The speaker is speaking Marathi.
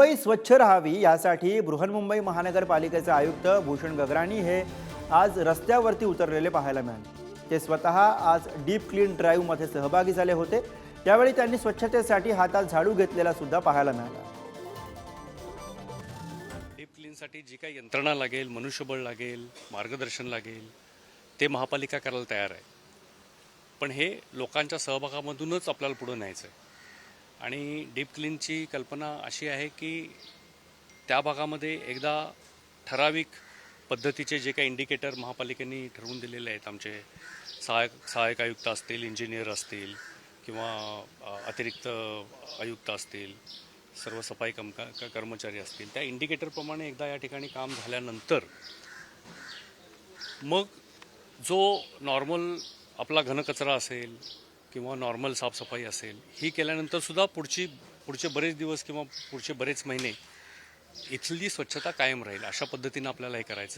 मुंबई स्वच्छ राहावी यासाठी बृहन्मुंबई महानगरपालिकेचे आयुक्त भूषण गगराणी हे आज रस्त्यावरती उतरलेले पाहायला मिळाले. ते स्वतः आज डीप क्लीन ड्राईव्हमध्ये सहभागी झाले होते. त्यावेळी त्यांनी स्वच्छतेसाठी हातात झाडू घेतलेला सुद्धा पाहायला मिळाला. डीप क्लीनसाठी जी काही यंत्रणा लागेल मनुष्यबळ लागेल मार्गदर्शन लागेल ते महापालिका करायला तयार आहे. पण हे लोकांच्या सहभागामधूनच आपल्याला पुढं न्यायचं आहे. आणि डीप क्लीनची कल्पना अशी आहे की त्या भागामध्ये एकदा ठराविक पद्धतीचे जे काही इंडिकेटर महापालिकेने ठरवून दिलेले आहेत आमचे सहायक सहायक आयुक्त असतील इंजिनियर असतील किंवा अतिरिक्त आयुक्त असतील सर्व सफाई कम कर्मचारी असतील त्या इंडिकेटरप्रमाणे एकदा या ठिकाणी काम झाल्यानंतर मग जो नॉर्मल आपला घनकचरा असेल किंवा नॉर्मल साफसफाई असेल ही केल्यानंतरसुद्धा पुढची पुढचे बरेच दिवस किंवा पुढचे बरेच महिने इथली स्वच्छता कायम राहील अशा पद्धतीनं आपल्याला हे करायचं.